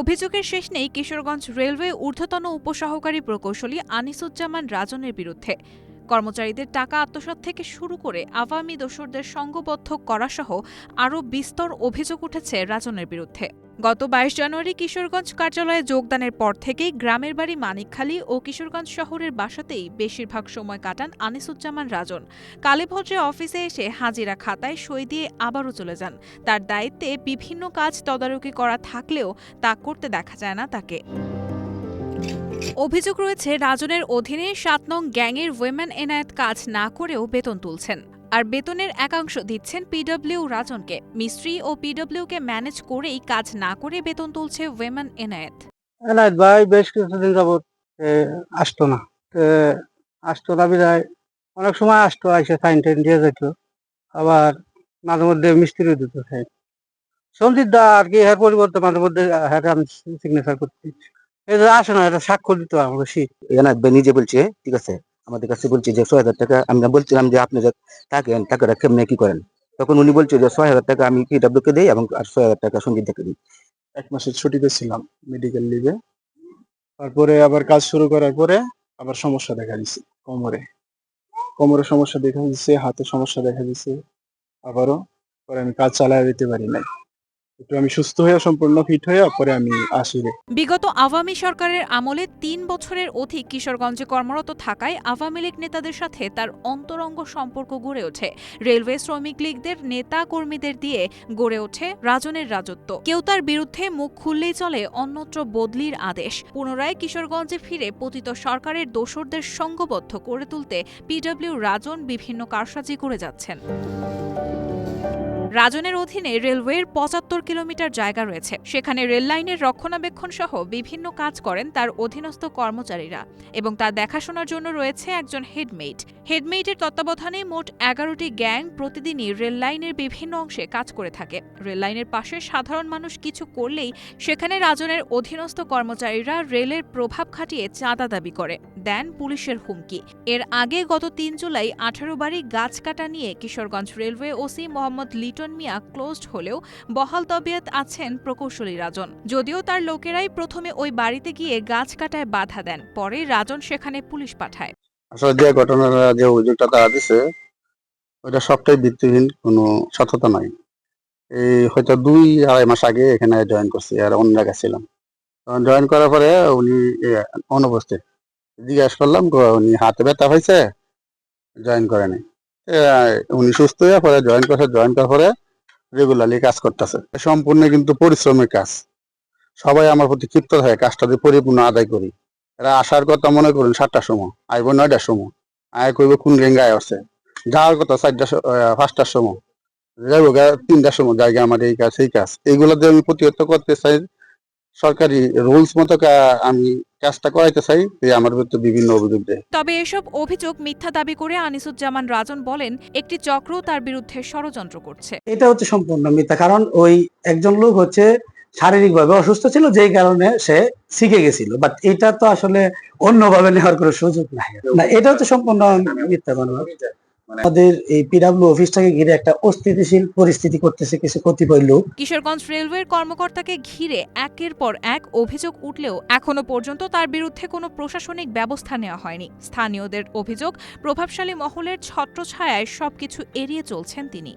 অভিযোগের শেষ নেই কিশোরগঞ্জ রেলওয়ে ঊর্ধ্বতন উপসহকারী প্রকৌশলী আনিসুজ্জামান রাজনের বিরুদ্ধে। কর্মচারীদের টাকা আত্মসাত থেকে শুরু করে আওয়ামী দোষরদের সঙ্গবদ্ধ করাসহ আরও বিস্তর অভিযোগ উঠেছে রাজনের বিরুদ্ধে। গত বাইশ জানুয়ারি কিশোরগঞ্জ কার্যালয়ে যোগদানের পর থেকেই গ্রামের বাড়ি মানিকখালী ও কিশোরগঞ্জ শহরের বাসাতেই বেশিরভাগ সময় কাটান আনিসুজ্জামান রাজন। কালীভদ্রে অফিসে এসে হাজিরা খাতায় সই দিয়ে আবারও চলে যান। তার দায়িত্বে বিভিন্ন কাজ তদারকি করা থাকলেও তা করতে দেখা যায় না তাকে। অভিযোগ রয়েছে, রাজনের অধীনে সাত নং গ্যাংয়ের ওয়েমেন এনায়েত কাজ না করেও বেতন তুলছেন। আর বেতনের একাংশ দিচ্ছেন পিডব্লিউ রাজনকে। মিস্ত্রি ও পিডব্লিউকে ম্যানেজ করেই কাজ না করে বেতন তুলছে ওয়েমেন এনায়েত এনায়ত ভাই বেশ কিছুদিন যাবত এ, আসতো না। আসতো না বিদায় অনেক সময় আসতো এসে সাইন টাইন দিয়ে যেত। আবার মাঝে মধ্যে মিস্ত্রি দিত সাইন সঞ্জিত দা আর কি এর পরিবর্তে মাঝে মধ্যে হ্যাঁ আমি সিগনেচার করতে যে আসে না এটা স্বাক্ষর দিত আমাকে শীত এনায়ত ভাই নিজে বলছে ঠিক আছে? আমাদের কাছে বলছে যে ছয় হাজার টাকা আমরা বলছিলাম যে আপনি থাকেন, টাকাটা কেমনে কি করেন? তখন উনি বলছে যে ছয় হাজার টাকা আমি পিডব্লিউ কে দিই এবং আর ছয় হাজার টাকা সঞ্জিত দাকে দিই। এক মাসের ছুটিতে ছিলাম মেডিকেল লিভে তারপরে আবার কাজ শুরু করার পরে আবার সমস্যা দেখা দিছে, কোমরে। কোমরে সমস্যা দেখা দিচ্ছে হাতে সমস্যা দেখা দিচ্ছে আবারও পরে আমি কাজ চালায় দিতে পারি নাই। সুস্থ বিগত আওয়ামী সরকারের আমলে তিন বছরের অধিক কিশোরগঞ্জে কর্মরত থাকায় আওয়ামী লীগ নেতাদের সাথে তার অন্তরঙ্গ সম্পর্ক গড়ে ওঠে। রেলওয়ে শ্রমিক লীগদের নেতা কর্মীদের দিয়ে গড়ে ওঠে রাজনের রাজত্ব। কেউ তার বিরুদ্ধে মুখ খুললেই চলে, অন্যত্র বদলির আদেশ। পুনরায় কিশোরগঞ্জে ফিরে পতিত সরকারের দোসরদের সংঘবদ্ধ করে তুলতে পিডব্লিউ রাজন বিভিন্ন কারসাজি করে যাচ্ছেন। রাজনের অধীনে রেলওয়ের পঁচাত্তর কিলোমিটার জায়গা রয়েছে। সেখানে রেল লাইনের রক্ষণাবেক্ষণ সহ বিভিন্ন কাজ করেন তার অধীনস্থ কর্মচারীরা এবং তা দেখাশোনার জন্য রয়েছে একজন হেডমেইট। হেডমেইটের তত্ত্বাবধানে মোট এগারোটি গ্যাং প্রতিদিনই রেল লাইনের বিভিন্ন অংশে কাজ করে থাকে। রেল লাইনের পাশে সাধারণ মানুষ কিছু করলেই সেখানে রাজনের অধীনস্থ কর্মচারীরা রেলের প্রভাব খাটিয়ে চাঁদা দাবি করে, দেন পুলিশের হুমকি। এর আগে গত তিন জুলাই আঠারো বাড়ি গাছ কাটা নিয়ে Kishoreganj railway OC Mohammad Liton Mia closed হলেও বহাল তবিয়ত আছেন প্রকৌশলী রাজন। যদিও তার লোকেরাই প্রথমে ওই বাড়িতে গিয়ে গাছ কাটায় বাধা দেন, পরে রাজন সেখানে পুলিশ পাঠায়। আসলে যে ঘটনাটা যে অভিযোগটা তারা দিছে, ওইটা সবটাই ভিত্তিহীন, কোনো সততা নাই। এই হয়তো দুই আড়াই মাস আগে এখানে জয়েন করছি আর অন্য জায়গায় ছিলাম। জয়েন করার পরে উনি অনুপস্থিত জিজ্ঞাসা করলাম উনি হাতে ব্যথা হয়েছে জয়েন করে নাই। উনি সুস্থ হয়ে পরে জয়েন করছে জয়েন করার পরে রেগুলারলি কাজ করতেছে। সম্পূর্ণ কিন্তু পরিশ্রমের কাজ। সবাই আমার প্রতি ক্ষিপ্ত থাকে, কাজটা যদি পরিপূর্ণ আদায় করি। এরা আসার কথা মনে করুন, সাতটার সময়, আইব নয়টার সময়, আয় কইব কোন গেঙ্গায় আছে। যাওয়ার কথা চারটা পাঁচটার সময়, যাইব তিনটার সময় জায়গা আমার এই কাজ, সেই কাজ। এইগুলো দিয়ে আমি প্রতিহত করতে চাই সরকারি রুলস মতো আমি কাজটা করাইতে চাই যে আমার বিরুদ্ধে বিভিন্ন অভিযোগ দেয়। তবে এসব অভিযোগ মিথ্যা দাবি করে আনিসুজ্জামান রাজন বলেন একটি চক্র তার বিরুদ্ধে ষড়যন্ত্র করছে। এটা হচ্ছে সম্পূর্ণ মিথ্যা কারণ ওই একজন লোক হচ্ছে শারীরিকভাবে অসুস্থ ছিল যেই কারণে সে শিখে গেছিল। বাট এটা তো আসলে অন্যভাবে নেওয়ার কোনো সুযোগ নাই। না এটা হচ্ছে সম্পূর্ণ মিথ্যা মনোভাব। আমাদের এই পিডাব্লিউ অফিসটাকে ঘিরে একটা অস্থিতিশীল পরিস্থিতি করতেছে কিছু কতিপয় লোক। কিশোরগঞ্জ রেলওয়ের কর্মকর্তাকে ঘিরে একের পর এক অভিযোগ উঠলেও এখনও পর্যন্ত তার বিরুদ্ধে কোনো প্রশাসনিক ব্যবস্থা নেওয়া হয়নি। স্থানীয়দের অভিযোগ, প্রভাবশালী মহলের ছত্রছায়ায় সবকিছু এড়িয়ে চলছেন তিনি।